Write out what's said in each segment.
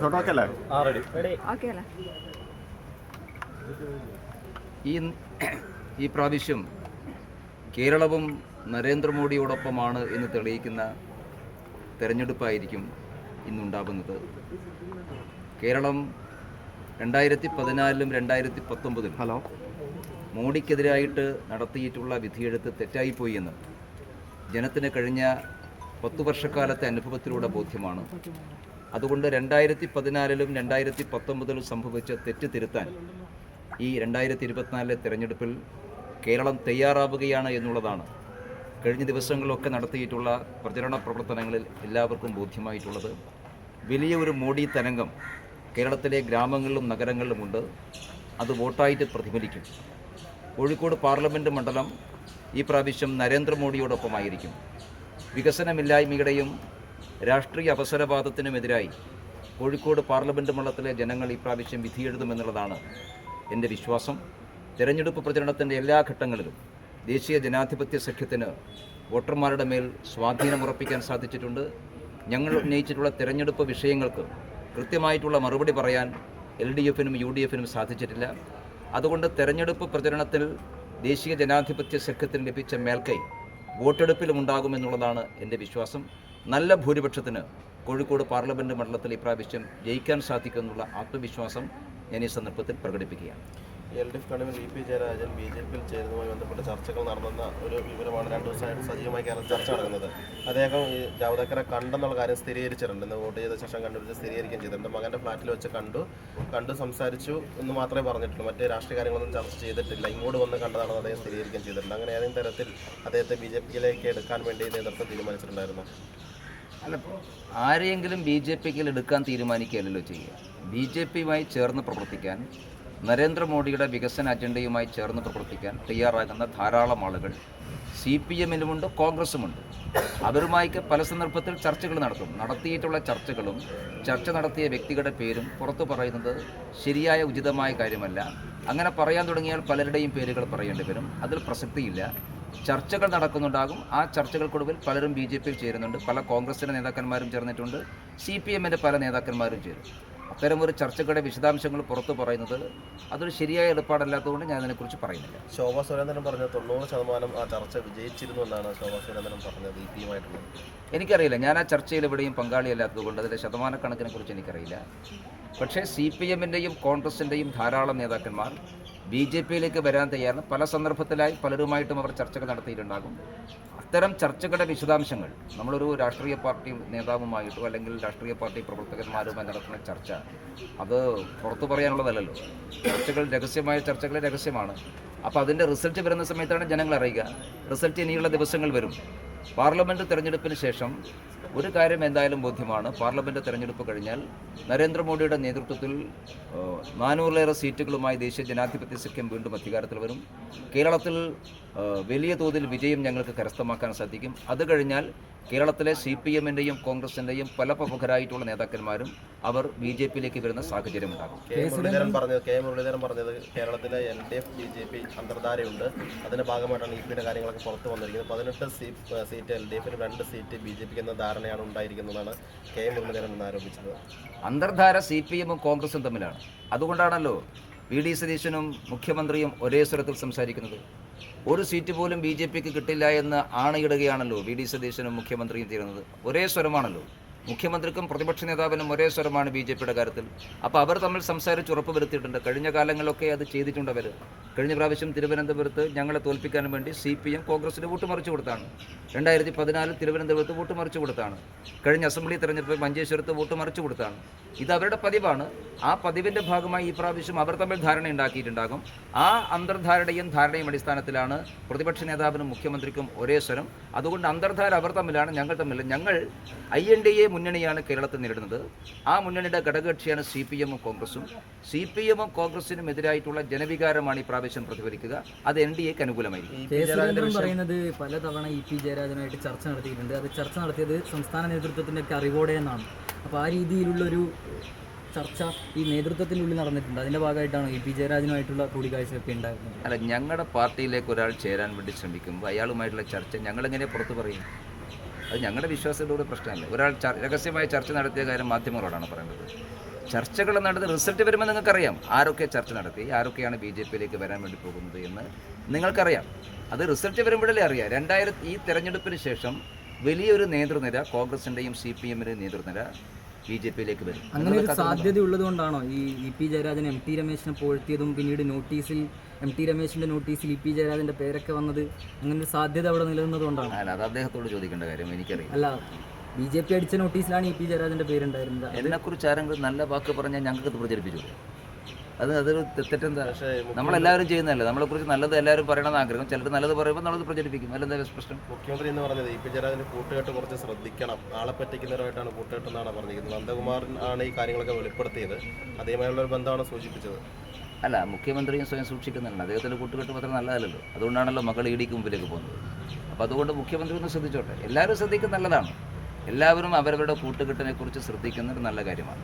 ഫോട്ടോക്കെ അല്ലേ ഓക്കെ അല്ലേ ഈ ഈ പ്രാവശ്യം കേരളവും നരേന്ദ്രമോദിയോടൊപ്പമാണ് എന്ന് തെളിയിക്കുന്ന തെരഞ്ഞെടുപ്പായിരിക്കും ഇന്നുണ്ടാകുന്നത്. കേരളം രണ്ടായിരത്തി പതിനാലിലും രണ്ടായിരത്തി പത്തൊമ്പതിലും ഹലോ. മോഡിക്കെതിരായിട്ട് നടത്തിയിട്ടുള്ള വിധിയെഴുത്ത് തെറ്റായിപ്പോയി എന്ന് ജനത്തിന് കഴിഞ്ഞ പത്തു വർഷക്കാലത്തെ അനുഭവത്തിലൂടെ ബോധ്യമാണ്. അതുകൊണ്ട് രണ്ടായിരത്തി പതിനാലിലും രണ്ടായിരത്തി പത്തൊമ്പതിലും സംഭവിച്ച തെറ്റ് തിരുത്താൻ ഈ രണ്ടായിരത്തി ഇരുപത്തിനാലിലെ തിരഞ്ഞെടുപ്പിൽ കേരളം തയ്യാറാവുകയാണ് എന്നുള്ളതാണ്. കഴിഞ്ഞ ദിവസങ്ങളിലൊക്കെ നടത്തിയിട്ടുള്ള പ്രചരണ പ്രവർത്തനങ്ങളിൽ എല്ലാവർക്കും ബോധ്യമായിട്ടുള്ളത്. വലിയ ഒരു മോഡി തരംഗം കേരളത്തിലെ ഗ്രാമങ്ങളിലും നഗരങ്ങളിലുമുണ്ട് അത് വോട്ടായിട്ട് പ്രതിഫലിക്കും. കോഴിക്കോട് പാർലമെന്റ് മണ്ഡലം ഈ പ്രാവശ്യം നരേന്ദ്രമോദിയോടൊപ്പമായിരിക്കും. വികസനമില്ലായ്മയുടെയും രാഷ്ട്രീയ അവസരവാദത്തിനുമെതിരായി കോഴിക്കോട് പാർലമെന്റ് മണ്ഡലത്തിലെ ജനങ്ങൾ ഈ വിധിയെഴുതുമെന്നുള്ളതാണ് എന്റെ വിശ്വാസം. തെരഞ്ഞെടുപ്പ് പ്രചരണത്തിന്റെ എല്ലാ ഘട്ടങ്ങളിലും ദേശീയ ജനാധിപത്യ സഖ്യത്തിന് വോട്ടർമാരുടെ മേൽ സ്വാധീനമുറപ്പിക്കാൻ സാധിച്ചിട്ടുണ്ട്. ഞങ്ങൾ ഉന്നയിച്ചിട്ടുള്ള തെരഞ്ഞെടുപ്പ് വിഷയങ്ങൾക്ക് കൃത്യമായിട്ടുള്ള മറുപടി പറയാൻ എൽ ഡി എഫിനും യു ഡി എഫിനും സാധിച്ചിട്ടില്ല. അതുകൊണ്ട് തെരഞ്ഞെടുപ്പ് പ്രചരണത്തിൽ ദേശീയ ജനാധിപത്യ സഖ്യത്തിന് ലഭിച്ച മേൽക്കൈ വോട്ടെടുപ്പിലും ഉണ്ടാകുമെന്നുള്ളതാണ് എന്റെ വിശ്വാസം. നല്ല ഭൂരിപക്ഷത്തിന് കോഴിക്കോട് പാർലമെന്റ് മണ്ഡലത്തിൽ ഇപ്രാവശ്യം ജയിക്കാൻ സാധിക്കുമെന്നുള്ള ആത്മവിശ്വാസം ഞാൻ ഈ സന്ദർഭത്തിൽ പ്രകടിപ്പിക്കുകയാണ്. L D F convener E P Jayarajan B J പിയിൽ ചേരുന്നതുമായി ബന്ധപ്പെട്ട ചർച്ചകൾ നടന്നെന്ന ഒരു വിവരമാണ് രണ്ടു ദിവസമായിട്ട് സജീവമായി കേരളം ചർച്ച നടക്കുന്നത്. അദ്ദേഹം ഈ ജാവദേക്കറെ കണ്ടെന്നുള്ള കാര്യം സ്ഥിരീകരിച്ചിട്ടുണ്ട്. ഇന്ന് വോട്ട് ചെയ്ത ശേഷം കണ്ടുപിടിച്ച് സ്ഥിരീകരിക്കുകയും ചെയ്തിട്ടുണ്ട്. മകന്റെ ഫ്ലാറ്റിൽ വെച്ച് കണ്ടു കണ്ടു സംസാരിച്ചു എന്ന് മാത്രമേ പറഞ്ഞിട്ടുള്ളൂ. മറ്റ് രാഷ്ട്രീയ കാര്യങ്ങളൊന്നും ചർച്ച ചെയ്തിട്ടില്ല. ഇങ്ങോട്ട് വന്ന് കണ്ടതാണെന്ന് അദ്ദേഹം സ്ഥിരീകരിക്കുകയും ചെയ്തിട്ടുണ്ട്. അങ്ങനെ ഏതെങ്കിലും തരത്തിൽ അദ്ദേഹത്തെ ബി ജെ പിയിലേക്ക് എടുക്കാൻ വേണ്ടി നേതൃത്വം തീരുമാനിച്ചിട്ടുണ്ടായിരുന്നു? ആരെയെങ്കിലും ബി ജെ പിക്ക് എടുക്കാൻ തീരുമാനിക്കുകയല്ലോ ചെയ്യുക. ബി ജെ പിയുമായി ചേർന്ന് പ്രവർത്തിക്കാൻ നരേന്ദ്രമോദിയുടെ വികസന അജണ്ടയുമായി ചേർന്ന് പ്രവർത്തിക്കാൻ തയ്യാറാകുന്ന ധാരാളം ആളുകൾ സി പി എമ്മിലുമുണ്ട് കോൺഗ്രസുമുണ്ട്. അവരുമായി പല സന്ദർഭത്തിൽ ചർച്ചകൾ നടത്തും. നടത്തിയിട്ടുള്ള ചർച്ചകളും ചർച്ച നടത്തിയ വ്യക്തികളുടെ പേരും പുറത്തു പറയുന്നത് ശരിയായ ഉചിതമായ കാര്യമല്ല. അങ്ങനെ പറയാൻ തുടങ്ങിയാൽ പലരുടെയും പേരുകൾ പറയേണ്ടി വരും. അതിൽ പ്രസക്തിയില്ല. ചർച്ചകൾ നടക്കുന്നുണ്ടാകും. ആ ചർച്ചകൾക്കൊടുവിൽ പലരും ബി ജെ പിയിൽ ചേരുന്നുണ്ട്. പല കോൺഗ്രസിന്റെ നേതാക്കന്മാരും ചേർന്നിട്ടുണ്ട്. സി പി എമ്മിന്റെ പല നേതാക്കന്മാരും ചേരും. അത്തരമൊരു ചർച്ചകളുടെ വിശദാംശങ്ങൾ പുറത്തു പറയുന്നത് അതൊരു ശരിയായ ഏർപ്പാടല്ലാത്തതുകൊണ്ട് ഞാൻ അതിനെക്കുറിച്ച് പറയുന്നില്ല. ശോഭാ സുരേന്ദ്രൻ പറഞ്ഞ തൊണ്ണൂറ് ശതമാനം ആ ചർച്ച വിജയിച്ചിരുന്നു എന്നാണ് ശോഭാ സുരേന്ദ്രൻ പറഞ്ഞത് ഇ പിയുമായിട്ടുള്ളത് എനിക്കറിയില്ല. ഞാൻ ആ ചർച്ചയിൽ എവിടെയും പങ്കാളിയല്ലാത്തതുകൊണ്ട് അതിന്റെ ശതമാനക്കണക്കിനെ കുറിച്ച് എനിക്കറിയില്ല. പക്ഷേ സി പി എമ്മിന്റെയും കോൺഗ്രസിന്റെയും ധാരാളം നേതാക്കന്മാർ ബി ജെ പിയിലേക്ക് വരാൻ തയ്യാറാണ് പല സന്ദർഭത്തിലായി പലരുമായിട്ടും അവർ ചർച്ചകൾ നടത്തിയിട്ടുണ്ടാകും. അത്തരം ചർച്ചകളുടെ വിശദാംശങ്ങൾ നമ്മളൊരു രാഷ്ട്രീയ പാർട്ടി നേതാവുമായിട്ടോ അല്ലെങ്കിൽ രാഷ്ട്രീയ പാർട്ടി പ്രവർത്തകന്മാരുമായി നടത്തുന്ന ചർച്ച അത് പുറത്തു പറയാനുള്ളതല്ലല്ലോ. ചർച്ചകൾ രഹസ്യമായ ചർച്ചകൾ രഹസ്യമാണ്. അപ്പോൾ അതിന്റെ റിസൾട്ട് വരുന്ന സമയത്താണ് ജനങ്ങൾ അറിയുക റിസൾട്ട് ഇനിയുള്ള ദിവസങ്ങൾ വരും. പാർലമെന്റ് തെരഞ്ഞെടുപ്പിന് ശേഷം ഒരു കാര്യം എന്തായാലും ബോധ്യമാണ്. പാർലമെന്റ് തെരഞ്ഞെടുപ്പ് കഴിഞ്ഞാൽ നരേന്ദ്രമോദിയുടെ നേതൃത്വത്തിൽ നാനൂറിലേറെ സീറ്റുകളുമായി ദേശീയ ജനാധിപത്യ സഖ്യം വീണ്ടും അധികാരത്തിൽ വരും. കേരളത്തിൽ വലിയ തോതിൽ വിജയം ഞങ്ങൾക്ക് കരസ്ഥമാക്കാൻ സാധിക്കും. അത് കഴിഞ്ഞാൽ കേരളത്തിലെ സി പി എമ്മിന്റെയും കോൺഗ്രസിന്റെയും പല പ്രമുഖരായിട്ടുള്ള നേതാക്കന്മാരും അവർ ബി ജെ പിയിലേക്ക് വരുന്ന സാഹചര്യം ഉണ്ടാകും കെ മുരളീധരൻ പറഞ്ഞത് കെ മുരളീധരൻ പറഞ്ഞത് കേരളത്തിലെ L D F B J P അന്തർധാരയുണ്ട്. അതിന്റെ ഭാഗമായിട്ടാണ് ഇ പിയുടെ കാര്യങ്ങളൊക്കെ പുറത്തു വന്നിരിക്കുന്നത്. പതിനെട്ട് സീറ്റ് സീറ്റ് എൽ ഡി എഫിന് രണ്ട് സീറ്റ് ബി ജെ പിക്ക് എന്ന ധാരണയാണ് ഉണ്ടായിരിക്കുന്നതാണ് കെ മുരളീധരൻ എന്ന് ആരോപിച്ചത്. അന്തർധാര സി പി എമ്മും കോൺഗ്രസും തമ്മിലാണ്. അതുകൊണ്ടാണല്ലോ വി ഡി സതീശനും മുഖ്യമന്ത്രിയും ഒരേ സ്വരത്തിൽ സംസാരിക്കുന്നത്. ഒരു സീറ്റ് പോലും ബി ജെ പിക്ക് കിട്ടില്ല എന്ന് ആണയിടുകയാണല്ലോ വി ഡി സതീശനും മുഖ്യമന്ത്രിയും തീരുന്നത്. ഒരേ സ്വരമാണല്ലോ. മുഖ്യമന്ത്രിക്കും പ്രതിപക്ഷ നേതാവിനും ഒരേ സ്വരമാണ് ബി ജെ പിയുടെ കാര്യത്തിൽ. അപ്പോൾ അവർ തമ്മിൽ സംസാരിച്ച് ഉറപ്പ് വരുത്തിയിട്ടുണ്ട് കഴിഞ്ഞ കാലങ്ങളിലൊക്കെ അത് ചെയ്തിട്ടുണ്ട് അവർ. കഴിഞ്ഞ പ്രാവശ്യം തിരുവനന്തപുരത്ത് ഞങ്ങളെ തോൽപ്പിക്കാൻ വേണ്ടി സി പി എം കോൺഗ്രസിന് വോട്ട് മറിച്ചു കൊടുത്താണ്. രണ്ടായിരത്തി പതിനാലിൽ തിരുവനന്തപുരത്ത് വോട്ട് മറിച്ചു കൊടുത്താണ്. കഴിഞ്ഞ അസംബ്ലി തെരഞ്ഞെടുപ്പ് മഞ്ചേശ്വരത്ത് വോട്ട് മറിച്ചു കൊടുത്താണ്. ഇത് അവരുടെ പതിവാണ്. ആ പതിവിന്റെ ഭാഗമായി ഈ പ്രാവശ്യം അവർ തമ്മിൽ ധാരണ ഉണ്ടാക്കിയിട്ടുണ്ടാകും ആ അന്തർധാരണയും ധാരണയും അടിസ്ഥാനത്തിലാണ് പ്രതിപക്ഷ നേതാവിനും മുഖ്യമന്ത്രിക്കും ഒരേ സ്വരം. അതുകൊണ്ട് അന്തർധാര അവർ തമ്മിലാണ് ഞങ്ങൾ തമ്മിൽ. ഞങ്ങൾ ഐ എൻ ഡി എ മുന്നണിയാണ് കേരളത്തിൽ നേരിടുന്നത്. ആ മുന്നണിയുടെ ഘടകകക്ഷിയാണ് സി പി എമ്മും കോൺഗ്രസും. സി പി എമ്മും കോൺഗ്രസിനും എതിരായിട്ടുള്ള ജനവികാരമാണ് ഈ പ്രാവശ്യം പ്രതിഫലിക്കുക. അത് എൻ ഡി എക്ക് അനുകൂലമായിരിക്കും. പറയുന്നത് പലതവണ ഇ പി ജയരാജനുമായിട്ട് ചർച്ച നടത്തിയിട്ടുണ്ട്. അത് ചർച്ച നടത്തിയത് സംസ്ഥാന നേതൃത്വത്തിന്റെ ഒക്കെ അറിവോടെ എന്നാണ്. അപ്പോൾ ആ രീതിയിലുള്ളൊരു ചർച്ച ഈ നേതൃത്വത്തിനുള്ളിൽ നടന്നിട്ടുണ്ട്. അതിന്റെ ഭാഗമായിട്ടാണ് ഇ പി ജയരാജനുമായിട്ടുള്ള കൂടിക്കാഴ്ചയൊക്കെ ഉണ്ടായിരുന്നത്? അല്ല ഞങ്ങളുടെ പാർട്ടിയിലേക്ക് ഒരാൾ ചേരാൻ വേണ്ടി ശ്രമിക്കുമ്പോൾ അയാളുമായിട്ടുള്ള ചർച്ച ഞങ്ങളെങ്ങനെ പുറത്തു പറയും? അത് ഞങ്ങളുടെ വിശ്വാസത്തിലൂടെ പ്രശ്നമല്ല. ഒരാൾ രഹസ്യമായ ചർച്ച നടത്തിയ കാര്യം മാധ്യമങ്ങളോടാണ് പറയുന്നത് ചർച്ചകൾ നടന്ന് റിസൾട്ട് വരുമ്പോൾ നിങ്ങൾക്കറിയാം ആരൊക്കെ ചർച്ച നടത്തി ആരൊക്കെയാണ് ബി ജെ പിയിലേക്ക് വരാൻ വേണ്ടി പോകുന്നത് എന്ന് നിങ്ങൾക്കറിയാം. അത് റിസൾട്ട് വരുമ്പോഴല്ലേ അറിയാം. രണ്ടായിരത്തി ഈ തെരഞ്ഞെടുപ്പിന് ശേഷം വലിയൊരു നേതൃനിര കോൺഗ്രസിന്റെയും സി പി എമ്മിന്റെയും നേതൃനിര ബി ജെ പിയിലേക്ക് വരും. അങ്ങനെ ഒരു സാധ്യത ഉള്ളത് കൊണ്ടാണോ ഈ E P Jayarajan M T രമേശിനെ പോഴ്ത്തിയതും പിന്നീട് നോട്ടീസിൽ എം ടി രമേശിന്റെ നോട്ടീസിൽ ഇ പി ജയരാജന്റെ പേരൊക്കെ വന്നത് അങ്ങനെ ഒരു സാധ്യത അവിടെ നിലനിന്നത് കൊണ്ടാണ് അല്ല അത് അദ്ദേഹത്തോട് ചോദിക്കേണ്ട കാര്യം എനിക്കറിയാം അല്ല ബി ജെ പി അടിച്ച നോട്ടീസിലാണ് ഇ പി ജയരാജന്റെ പേരുണ്ടായിരുന്നത്. എന്നെക്കുറിച്ച് ആരെങ്കിലും നല്ല വാക്ക് പറഞ്ഞാൽ ഞങ്ങൾക്ക് പ്രചരിപ്പിച്ചു അത് അതൊരു തെറ്റെന്താ? നമ്മളെല്ലാവരും ചെയ്യുന്നതല്ലേ? നമ്മളെ കുറിച്ച് നല്ലത് എല്ലാവരും പറയണമെന്ന് ആഗ്രഹം. ചിലർ നല്ലത് പറയുമ്പോൾ നമ്മളത് പ്രചരിപ്പിക്കും. അല്ലെന്താ പ്രശ്നം? മുഖ്യമന്ത്രി എന്ന് പറഞ്ഞത് ഇ പി ജയരാജന് കൂട്ടുകെട്ട് കുറച്ച് ശ്രദ്ധിക്കണം. ആളെ പറ്റിക്കുന്നവരായിട്ടാണ് കൂട്ടുകെട്ട് എന്നാണ് പറഞ്ഞിരിക്കുന്നത്. നന്ദകുമാരൻ ആണ് ഈ കാര്യങ്ങളൊക്കെ വെളിപ്പെടുത്തിയത്. അതേമായുള്ള ഒരു ബന്ധമാണ് സൂചിപ്പിച്ചത്. അല്ല മുഖ്യമന്ത്രിയും സ്വയം സൂക്ഷിക്കുന്നുണ്ട്. അദ്ദേഹത്തിന്റെ കൂട്ടുകെട്ട് മാത്രം നല്ലതല്ലല്ലോ. അതുകൊണ്ടാണല്ലോ മകൾ ഇ ഡിക്ക് മുമ്പിലേക്ക് പോകുന്നത്. അപ്പോൾ അതുകൊണ്ട് മുഖ്യമന്ത്രി ഒന്ന് ശ്രദ്ധിച്ചോട്ടെ. എല്ലാവരും ശ്രദ്ധിക്കുന്നത് നല്ലതാണ്. എല്ലാവരും അവരവരുടെ കൂട്ടുകെട്ടിനെ കുറിച്ച് ശ്രദ്ധിക്കുന്നത് നല്ല കാര്യമാണ്.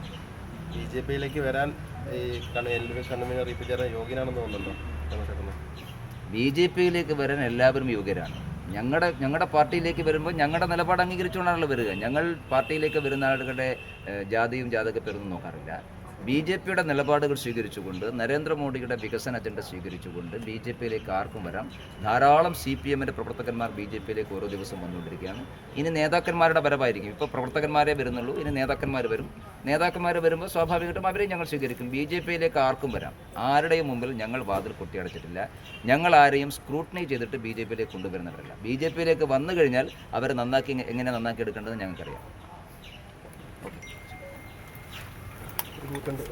ബി ജെ പിയിലേക്ക് വരാൻ ഈ എൽ ഡി എഫ് യോഗ്യനാണെന്ന് തോന്നുന്നുണ്ടോ? ബി ജെ പിയിലേക്ക് വരാൻ എല്ലാവരും യോഗ്യരാണ്. ഞങ്ങളുടെ ഞങ്ങളുടെ പാർട്ടിയിലേക്ക് വരുമ്പോൾ ഞങ്ങളുടെ നിലപാട് അംഗീകരിച്ചുകൊണ്ടാണല്ലോ വരിക. ഞങ്ങൾ പാർട്ടിയിലേക്ക് വരുന്ന ആളുകളുടെ ജാതിയും ജാതക പേരൊന്നും നോക്കാറില്ല. ബി ജെ പിയുടെ നിലപാടുകൾ സ്വീകരിച്ചുകൊണ്ട് നരേന്ദ്രമോദിയുടെ വികസന അജണ്ട സ്വീകരിച്ചുകൊണ്ട് ബി ജെ പിയിലേക്ക് ആർക്കും വരാം. ധാരാളം സി പി എമ്മിന്റെ പ്രവർത്തകന്മാർ ബി ജെ പിയിലേക്ക് ഓരോ ദിവസം വന്നുകൊണ്ടിരിക്കുകയാണ്. ഇനി നേതാക്കന്മാരുടെ വരവായിരിക്കും. ഇപ്പോൾ പ്രവർത്തകന്മാരെ വരുന്നുള്ളൂ ഇനി നേതാക്കന്മാർ വരും. നേതാക്കന്മാർ വരുമ്പോൾ സ്വാഭാവികമായിട്ടും അവരെയും ഞങ്ങൾ സ്വീകരിക്കും. ബി ജെ പിയിലേക്ക് ആർക്കും വരാം. ആരുടെയും മുമ്പിൽ ഞങ്ങൾ വാതിൽ കൊട്ടിയടച്ചിട്ടില്ല ഞങ്ങൾ ആരെയും സ്ക്രൂട്ടണി ചെയ്തിട്ട് ബി ജെ പിയിലേക്ക് കൊണ്ടുവരുന്നവരല്ല. ബി ജെ പിയിലേക്ക് വന്നു കഴിഞ്ഞാൽ അവരെ നന്നാക്കി എങ്ങനെ നന്നാക്കി എടുക്കേണ്ടത് ഞങ്ങൾക്കറിയാം. ഗ്രൂപ്പുണ്ട്